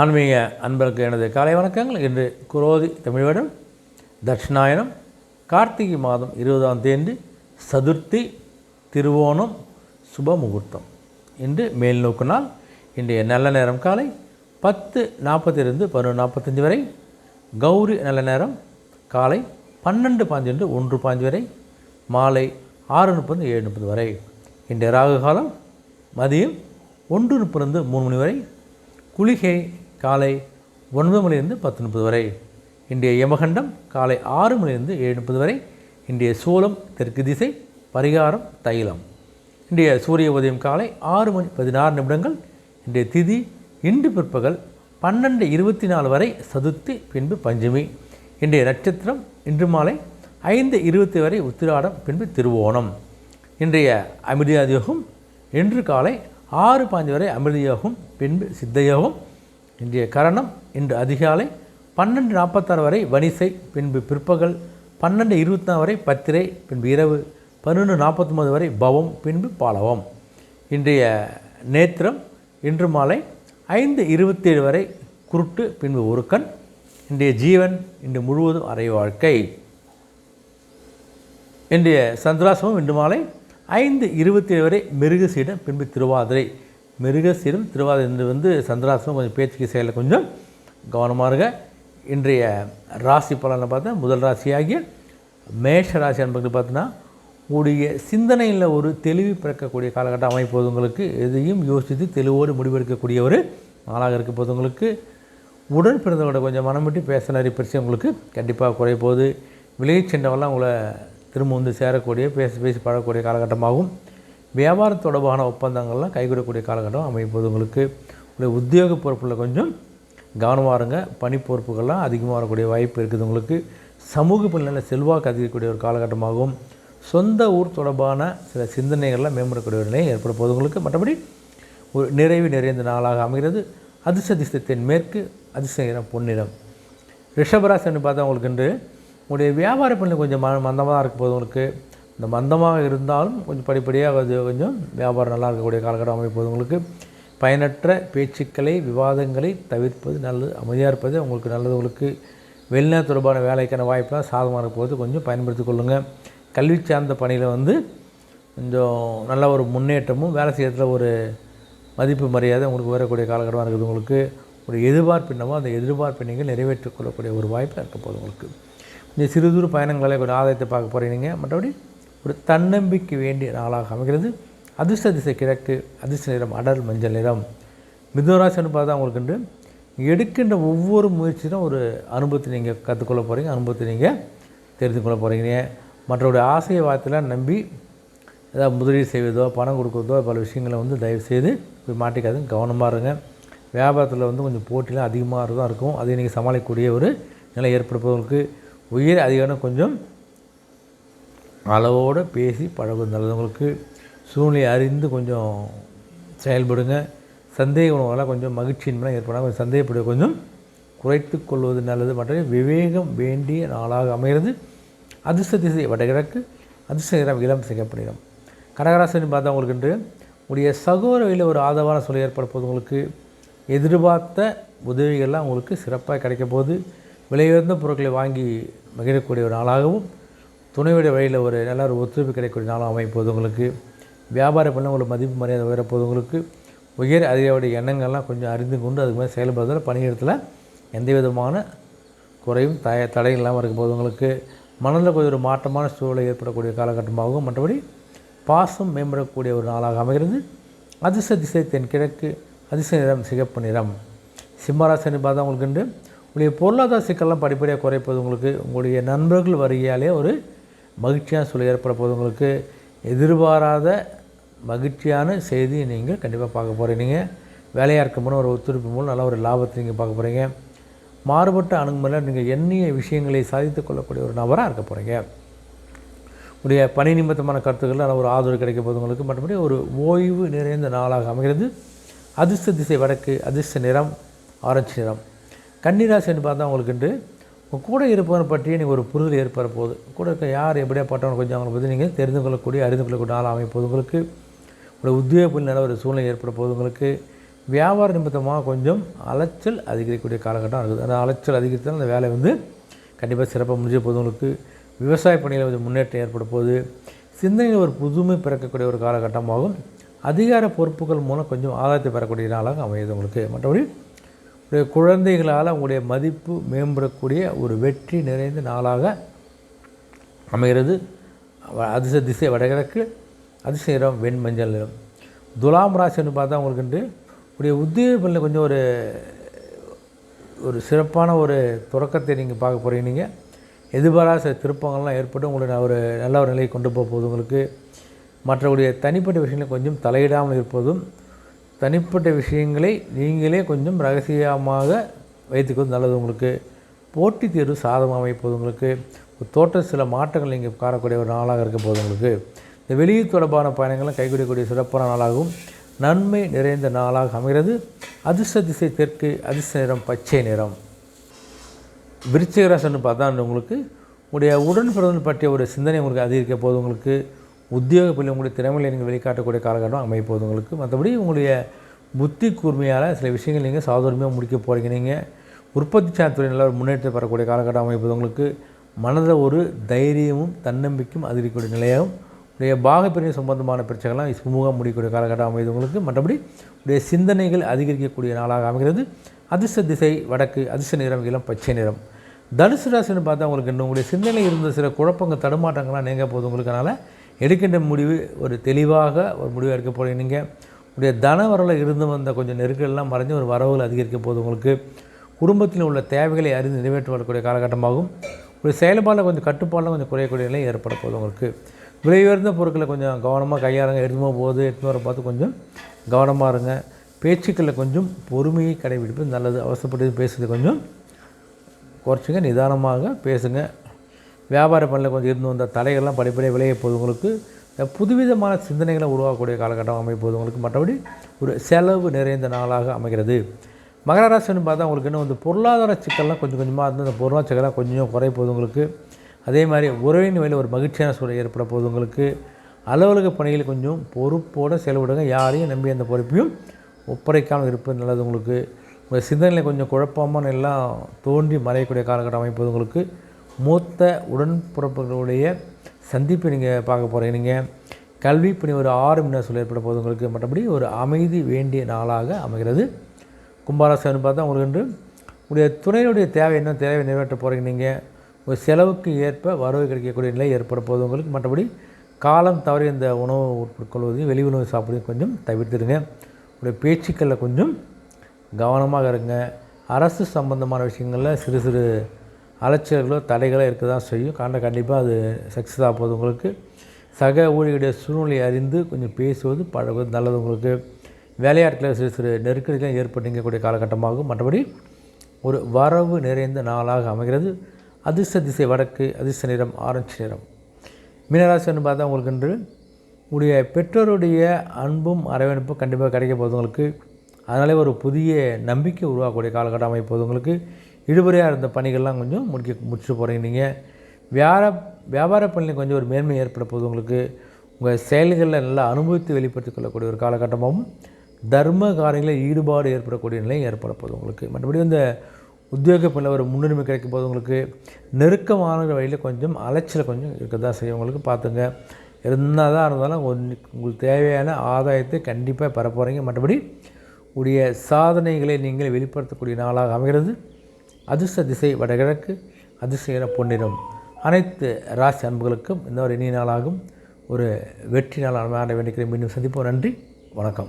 ஆன்மீக அன்பருக்கு எனது காலை வணக்கங்கள். இன்று குரோதி தமிழ் வருடம் தட்சிணாயனம் கார்த்திகை மாதம் இருபதாம் தேதி சதுர்த்தி திருவோணம் சுப முகூர்த்தம் இன்று மேல் நோக்கு நாள். இன்றைய நல்ல நேரம் காலை பத்து நாற்பத்திலிருந்து பதினொன்று நாற்பத்தஞ்சு வரை. கௌரி நல்ல நேரம் காலை பன்னெண்டு பாஞ்சு ஒன்று பாஞ்சு வரை. மாலை ஆறு முப்பது ஏழு முப்பது வரை. இன்றைய ராகு காலம் மதியம் ஒன்று முப்பது மூணு மணி வரை. குளிகை காலை ஒன்பது மணிலிருந்து பத்து முப்பது வரை. இன்றைய யமகண்டம் காலை ஆறு மணிலிருந்து ஏழு முப்பது வரை. இன்றைய சூலம் தெற்கு திசை பரிகாரம் தைலம். இன்றைய சூரிய உதயம் காலை ஆறு மணி பதினாறு நிமிடங்கள். இன்றைய திதி இன்று பிற்பகல் பன்னெண்டு இருபத்தி நாலு வரை சதுர்த்தி பின்பு பஞ்சமி. இன்றைய நட்சத்திரம் இன்று மாலை ஐந்து இருபத்தி வரை உத்திராடம் பின்பு திருவோணம். இன்றைய அமிர்தியாதி இன்று காலை ஆறு பாஞ்சு வரை அமிர்தயோகம் பின்பு சித்தயோகம். யோகம் இன்றைய கரணம் இன்று அதிகாலை பன்னெண்டு நாற்பத்தாறு வரை வனிசை பின்பு பிற்பகல் பன்னெண்டு இருபத்தி நாலு வரை பத்திரை பின்பு இரவு பன்னெண்டு நாற்பத்தொம்பது வரை பவம் பின்பு பாலவம். இன்றைய நேத்திரம் இன்று மாலை ஐந்து இருபத்தேழு வரை குருட்டு பின்பு ஒரு கண். இன்றைய ஜீவன் இன்று முழுவதும் அறை வாழ்க்கை. இன்றைய சந்திராசமும் இன்று மாலை ஐந்து இருபத்தேழு வரை மிருகசீடம் பின்பு திருவாதிரை. மிருகசீடம் திருவாதிரை என்று வந்து சந்திராசனம் கொஞ்சம் பேச்சுக்கு செயலில் கொஞ்சம் கவனமாக இருங்க. இன்றைய ராசி பலனை பார்த்தா முதல் ராசியாகிய மேஷ ராசி அன்பர்கள் பார்த்தீங்கன்னா உடைய சிந்தனையில் ஒரு தெளிவு பிறக்கக்கூடிய காலகட்டம் அமைப்போது உங்களுக்கு. எதையும் யோசித்து தெளிவோடு முடிவெடுக்கக்கூடிய ஒரு நாளாக இருக்க போது உங்களுக்கு. உடன் பிறந்தவங்களோட கொஞ்சம் மனம் விட்டு பேச நிறைய பிரச்சனை உங்களுக்கு கண்டிப்பாக குறைய போகுது. விலகிச் சென்றவெல்லாம் உங்களை திரும்ப வந்து சேரக்கூடிய பேசி பேசி பழகக்கூடிய காலகட்டமாகும். வியாபார தொடர்பான ஒப்பந்தங்கள்லாம் கைகூடக்கூடிய காலகட்டம் அமைப்பது உங்களுக்கு உங்களுடைய உத்தியோக பொறுப்பில் கொஞ்சம் கவனமாக இருங்க. பணி பொறுப்புகள்லாம் அதிகமாக வரக்கூடிய வாய்ப்பு இருக்குது. உங்களுக்கு சமூக பின்னணியில் செல்வாக்கு அதிகக்கூடிய ஒரு காலகட்டமாகவும் சொந்த ஊர் தொடர்பான சில சிந்தனைகள்லாம் மேம்படக்கூடிய ஒரு நிலை ஏற்பட போது உங்களுக்கு மற்றபடி ஒரு நிறைவு நிறைந்த நாளாக அமைகிறது. அதிர்ஷ்ட மேற்கு அதிர்ஷ்டம் பொன்னிடம் ரிஷபராசி பார்த்தா உங்களுக்கு இன்று உங்களுடைய வியாபார பண்ணி கொஞ்சம் ம மந்தமாக தான் இருக்க போது உங்களுக்கு. இந்த மந்தமாக இருந்தாலும் கொஞ்சம் படிப்படியாக அது கொஞ்சம் வியாபாரம் நல்லா இருக்கக்கூடிய காலகட்டம் அமைப்பது உங்களுக்கு. பயனற்ற பேச்சுக்களை விவாதங்களை தவிர்ப்பது நல்லது அமைதியாக இருப்பது உங்களுக்கு நல்லது. உங்களுக்கு வெளிநாடு தொடர்பான வேலைக்கான வாய்ப்பெலாம் சாதகமாக இருப்பது போது கொஞ்சம் பயன்படுத்தி கொள்ளுங்கள் கல்வி சார்ந்த பணியில் வந்து கொஞ்சம் நல்ல ஒரு முன்னேற்றமும் வேலை செய்யறதுல ஒரு மதிப்பு மரியாதை உங்களுக்கு வரக்கூடிய காலகட்டமாக இருக்குது உங்களுக்கு. ஒரு எதிர்பார்ப்பு என்னமோ அந்த எதிர்பார்ப்பை நீங்கள் நிறைவேற்றிக் கொள்ளக்கூடிய ஒரு வாய்ப்பாக இருக்க போகுது உங்களுக்கு. இந்த சிறு தூர பயணங்களை கொஞ்சம் ஆதாயத்தை பார்க்க போகிறீங்க மற்றபடி ஒரு தன்னம்பிக்கை வேண்டிய நாளாக அமைகிறது. அதிர்ஷ்ட திசை கிழக்கு அதிர்ஷ்ட நிறம் அடல் மஞ்சள் நிறம். மிதுனராசின்னு பார்த்தா உங்களுக்கு என்று எடுக்கின்ற ஒவ்வொரு முயற்சியும் ஒரு அனுபவத்தை நீங்கள் கற்றுக்கொள்ள போகிறீங்க அனுபவத்தை நீங்கள் தெரிந்து கொள்ள போகிறீங்க மற்றவருடைய ஆசையை வார்த்தைலாம் நம்பி ஏதாவது முதலீடு செய்வதோ பணம் கொடுக்குறதோ பல விஷயங்களை வந்து தயவு செய்து போய் மாட்டிக்காதுங்க. கவனமாக இருங்க. வியாபாரத்தில் வந்து கொஞ்சம் போட்டிலாம் அதிகமாக தான் இருக்கும். அதை நீங்கள் சமாளிக்கக்கூடிய ஒரு நிலை ஏற்படுப்பவர்களுக்கு உயிர் அதிகான கொஞ்சம் அளவோடு பேசி பழகுவது நல்லவங்களுக்கு சூழ்நிலை அறிந்து கொஞ்சம் செயல்படுங்க. சந்தேக உணவெல்லாம் கொஞ்சம் மகிழ்ச்சியின்மை ஏற்படாமல் கொஞ்சம் சந்தேகப்பட கொஞ்சம் குறைத்து கொள்வது நல்லது. மற்ற விவேகம் வேண்டிய நாளாக அமைகிறது. அதிர்ஷ்ட திசை வடகிழக்கு அதிர்ஷ்ட நிறம் இளம் சிகப்பு கடகராசன் பார்த்தா உங்களுக்கு என்று உடைய சகோதர வழியில் ஒரு ஆதரவான சூழல் ஏற்பட உங்களுக்கு எதிர்பார்த்த உதவிகள்லாம் உங்களுக்கு சிறப்பாக கிடைக்க போது விலையுயர்ந்த பொருட்களை வாங்கி மகிழக்கூடிய ஒரு நாளாகவும் துணையுடைய வழியில் ஒரு நல்ல ஒரு ஒத்துழைப்பு கிடைக்கக்கூடிய நாளாக அமைப்போது உங்களுக்கு. வியாபார பண்ண உங்களுக்கு மதிப்பு மரியாதை உயரப்போது உங்களுக்கு. உயர் அதிகாரியுடைய எண்ணங்கள்லாம் கொஞ்சம் அறிந்து கொண்டு அதுக்கு மேலே செயல்படுறதுல பணியிடத்தில் எந்த விதமான குறையும் தய தடை இல்லாமல் இருக்கும்போது உங்களுக்கு. மனதில் கொஞ்சம் ஒரு மாற்றமான சூழலை ஏற்படக்கூடிய காலகட்டமாகவும் மற்றபடி பாசம் மேம்படக்கூடிய ஒரு நாளாக அமைகிறது. அதிர்ஷ்ட திசை தென்கிழக்கு அதிர்ஷ்ட நிறம் சிகப்பு நிறம். சிம்மராசனி பார்த்தா உங்களுக்கு உண்டு. உங்களுடைய பொருளாதார சிக்கல்லாம் படிப்படியாக குறைப்பது உங்களுக்கு. உங்களுடைய நண்பர்கள் வருகையாலே ஒரு மகிழ்ச்சியான சூழல் ஏற்பட போது உங்களுக்கு எதிர்பாராத மகிழ்ச்சியான செய்தியை நீங்கள் கண்டிப்பாக பார்க்க போகிறீங்க வேலையாக இருக்கும் போது ஒரு ஒத்துழைப்பு மூலம் நல்ல ஒரு லாபத்தை நீங்கள் பார்க்க போகிறீங்க மாறுபட்ட அணுகுமுறையில் நீங்கள் எண்ணிய விஷயங்களை சாதித்து கொள்ளக்கூடிய ஒரு நபராக இருக்க போகிறீங்க உடைய பணி நிமித்தமான கருத்துக்கள் நல்ல ஒரு ஆதரவு கிடைக்க போது உங்களுக்கு. மற்றபடி ஒரு ஓய்வு நிறைந்த நாளாக அமைகிறது. அதிர்ஷ்ட திசை வடக்கு அதிர்ஷ்ட நிறம் ஆரஞ்சு நிறம். கன்னிராசின்னு பார்த்தா உங்களுக்கு உங்கள் கூட இருப்பவனை பற்றி நீங்கள் ஒரு புரிதல் ஏற்பட போகுது. கூட இருக்க யார் எப்படியா பட்டவன் கொஞ்சம் அவங்களை பற்றி நீங்கள் தெரிந்து கொள்ளக்கூடிய அறிந்து கொள்ளக்கூடிய நாள் அமைப்போது உங்களுக்கு. ஒரு உத்தியோகப்பில் நல்ல ஒரு சூழ்நிலை ஏற்பட போது உங்களுக்கு. வியாபார நிமித்தமாக கொஞ்சம் அலைச்சல் அதிகரிக்கக்கூடிய காலகட்டம் இருக்குது. அந்த அலைச்சல் அதிகரித்தால் அந்த வேலை வந்து கண்டிப்பாக சிறப்பாக முடிஞ்ச போது உங்களுக்கு. விவசாய பணியில் கொஞ்சம் முன்னேற்றம் ஏற்பட போது சிந்தனையில் ஒரு புதுமை பிறக்கக்கூடிய ஒரு காலகட்டமாகும் அதிகார பொறுப்புகள் மூலம் கொஞ்சம் ஆதாயத்தை பெறக்கூடிய நாளாக அமையுது உங்களுக்கு. மற்றபடி உடைய குழந்தைகளால் உங்களுடைய மதிப்பு மேம்படக்கூடிய ஒரு வெற்றி நிறைந்த நாளாக அமைகிறது. வ- திசை வடகிழக்கு அதிசய நிறம் வெண் மஞ்சள் நிறம். துலாம் ராசின்னு பார்த்தா உங்களுக்கு வந்து உடைய உத்தியோக கொஞ்சம் ஒரு ஒரு சிறப்பான ஒரு தொடக்கத்தை நீங்கள் பார்க்க போகிறீங்க நீங்கள் எதிர்பாராத சில திருப்பங்கள்லாம் ஏற்பட்டு உங்களை ஒரு நல்ல ஒரு நிலையை கொண்டு போக போகுது உங்களுக்கு. மற்றவருடைய தனிப்பட்ட விஷயங்களை கொஞ்சம் தலையிடாமல் இருப்பதும் தனிப்பட்ட விஷயங்களை நீங்களே கொஞ்சம் ரகசியமாக வைத்துக்கிறது நல்லது உங்களுக்கு. போட்டி தேர்வு சாதமாக அமைப்பது உங்களுக்கு. தோட்ட சில மாற்றங்கள் நீங்கள் காணக்கூடிய ஒரு நாளாக இருக்க போது உங்களுக்கு. இந்த வெளியூர் தொடர்பான பயணங்களும் கைகூடக்கூடிய சிறப்பான நாளாகவும் நன்மை நிறைந்த நாளாக அமைகிறது. அதிர்ஷ்ட திசை தெற்கு அதிர்ஷ்ட நிறம் பச்சை நிறம். விருச்சிகராசன்னு பார்த்தா உங்களுக்கு உங்களுடைய உடன் பிறந்தல் பற்றிய ஒரு சிந்தனை உங்களுக்கு அதிகரிக்க போது உங்களுக்கு. உத்தியோக பள்ளி உங்களுடைய திறமையில் நீங்கள் வெளிக்காட்டக்கூடிய காலகட்டம் அமைப்போது உங்களுக்கு. மற்றபடி உங்களுடைய புத்தி கூர்மையால் சில விஷயங்கள் நீங்கள் சாதுரிமையாக முடிக்க போகிறீங்க நீங்கள் உற்பத்தி சாத்துறை நல்ல ஒரு முன்னேற்றம் பெறக்கூடிய காலகட்டம் அமைப்பது உங்களுக்கு. மனதில் ஒரு தைரியமும் தன்னம்பிக்கையும் அதிகரிக்கக்கூடிய நிலையாகவும் உடைய பாகப்பிரிவு சம்பந்தமான பிரச்சனைகள்லாம் சுமூகம் முடிக்கக்கூடிய காலகட்டம் அமைது உங்களுக்கு. மற்றபடி உடைய சிந்தனைகள் அதிகரிக்கக்கூடிய நாளாக அமைகிறது. அதிர்ஷ்ட திசை வடக்கு அதிர்ஷ்ட நிறம் இளம் பச்சை நிறம். தனுசு ராசின்னு பார்த்தா உங்களுக்கு இன்னும் உங்களுடைய சிந்தனை இருந்த சில குழப்பங்கள் தடுமாற்றங்கள்லாம் நீங்க போகுது உங்களுக்கு அதனால் எடுக்கின்ற முடிவு ஒரு தெளிவாக ஒரு முடிவு எடுக்க போகிறீங்க நீங்கள் உடைய தன வரவில் இருந்து வந்த கொஞ்சம் நெருக்கடிலாம் மறைஞ்சு ஒரு வரவுகள் அதிகரிக்க போகுது உங்களுக்கு. குடும்பத்தில் உள்ள தேவைகளை அறிந்து நிறைவேற்றி வரக்கூடிய காலகட்டமாகும். ஒரு செயல்பாடில் கொஞ்சம் கட்டுப்பாடில் கொஞ்சம் குறையக்கூடிய நிலை ஏற்பட போகுது உங்களுக்கு. விலை உயர்ந்த பொருட்களை கொஞ்சம் கவனமாக கையாளுங்க. எடுத்துமோ போகுது எடுத்துன்னு வர பார்த்து கொஞ்சம் கவனமாக இருங்க. பேச்சுக்களில் கொஞ்சம் பொறுமையை கடைபிடிப்பது நல்லது. அவசரப்பட்டு பேசுறது கொஞ்சம் குறைச்சிங்க. நிதானமாக பேசுங்க. வியாபார பணியில் கொஞ்சம் இருந்து வந்த தலைகள்லாம் படிப்படியாக விளைய போகுதுங்களுக்கு புதுவிதமான சிந்தனைகளை உருவாக்கக்கூடிய காலகட்டம் அமைப்போதுங்களுக்கு மற்றபடி ஒரு செலவு நிறைந்த நாளாக அமைகிறது. மகர ராசின்னு பார்த்தா உங்களுக்கு இன்னும் வந்து பொருளாதார சிக்கல்லாம் கொஞ்சம் கொஞ்சமாக இருந்து அந்த பொருளாதார சிக்கலாம் கொஞ்சம் குறைய போகுதுங்களுக்கு அதே மாதிரி உறவின் வழியில் ஒரு மகிழ்ச்சியான சூழல் ஏற்பட போகுதுங்களுக்கு அலுவலக பணிகள் கொஞ்சம் பொறுப்போடு செலவிடுங்க. யாரையும் நம்பி அந்த பொறுப்பையும் ஒப்படைக்காமல் இருப்பது நல்லது உங்களுக்கு. உங்கள் சிந்தனையில் கொஞ்சம் குழப்பமான எல்லாம் தோன்றி மறையக்கூடிய காலகட்டம் அமைப்பது உங்களுக்கு. மூத்த உடன்பிறப்புகளுடைய சந்திப்பு நீங்கள் பார்க்க போகிறீங்க நீங்கள் கல்வி பணி ஒரு ஆறு மணி நேரம் ஏற்பட போது உங்களுக்கு. மற்றபடி ஒரு அமைதி வேண்டிய நாளாக அமைகிறது. கும்பாராசன் பார்த்தா உங்களுக்கு என்று உடைய துணையுடைய தேவை என்ன? தேவை நிறைவேற்ற போகிறீங்க நீங்கள் ஒரு செலவுக்கு ஏற்ப வரவு கிடைக்கக்கூடிய நிலை ஏற்பட போது உங்களுக்கு. மற்றபடி காலம் தவறி இந்த உணவு உட்கொள்வதையும் வெளி உணவு சாப்பிடுவதையும் கொஞ்சம் தவிர்த்துடுங்க. உடைய பேச்சுக்களில் கொஞ்சம் கவனமாக இருங்க. அரசு சம்பந்தமான விஷயங்களில் சிறு சிறு அலைச்சல்களோ தடைகளோ இருக்க தான் செய்யும். காண்ட கண்டிப்பாக அது சக்ஸஸ் ஆக போகுது உங்களுக்கு. சக ஊழியருடைய சூழ்நிலையை அறிந்து கொஞ்சம் பேசுவது பழகுவது நல்லது உங்களுக்கு. வேலையாட்களில் சிறு சிறு நெருக்கடிகள் ஏற்பட்டுங்கக்கூடிய காலகட்டமாகும். மற்றபடி ஒரு வரவு நிறைந்த நாளாக அமைகிறது. அதிர்ஷ்ட திசை வடக்கு அதிர்ஷ்ட நிறம் ஆரஞ்சு நிறம். மீனராசின்னு பார்த்தா உங்களுக்கு என்று உடைய பெற்றோருடைய அன்பும் அரவணைப்பும் கண்டிப்பாக கிடைக்க போகுது உங்களுக்கு. அதனாலே ஒரு புதிய நம்பிக்கை உருவாக்கக்கூடிய காலகட்டம் அமைப்போது உங்களுக்கு. இழுபறையாக இருந்த பணிகள்லாம் கொஞ்சம் முடிக்க முடிச்சுட்டு போகிறீங்க நீங்கள் வியாபார வியாபார பணியில் கொஞ்சம் ஒரு மேன்மை ஏற்பட போகுது உங்களுக்கு உங்கள் செயல்களில் நல்லா அனுபவித்து வெளிப்படுத்திக் கொள்ளக்கூடிய ஒரு காலகட்டமாகவும் தர்ம காரியங்களில் ஈடுபாடு ஏற்படக்கூடிய நிலையும் ஏற்பட போகுது உங்களுக்கு. மற்றபடி இந்த உத்தியோக பணியில் ஒரு முன்னுரிமை கிடைக்கும் போது உங்களுக்கு நெருக்கமான வழியில் கொஞ்சம் அலைச்சல் கொஞ்சம் இருக்க தான் செய்யும். உங்களுக்கு பார்த்துங்க இருந்தால் தான் இருந்தாலும் உங்களுக்கு தேவையான ஆதாயத்தை கண்டிப்பாக பெற போகிறீங்க மற்றபடி உடைய சாதனைகளை நீங்கள் வெளிப்படுத்தக்கூடிய நாளாக அமைகிறது. அதிர்ஷ்ட திசை வடகிழக்கு அதிர்ஷ்ட பொன்னிறம். அனைத்து ராசி அன்புகளுக்கும் இந்த ஒரு இனிய நாளாகும். ஒரு வெற்றி நாள் ஆண்ட வேண்டிக்கிறேன். மீண்டும் சந்திப்போம். நன்றி. வணக்கம்.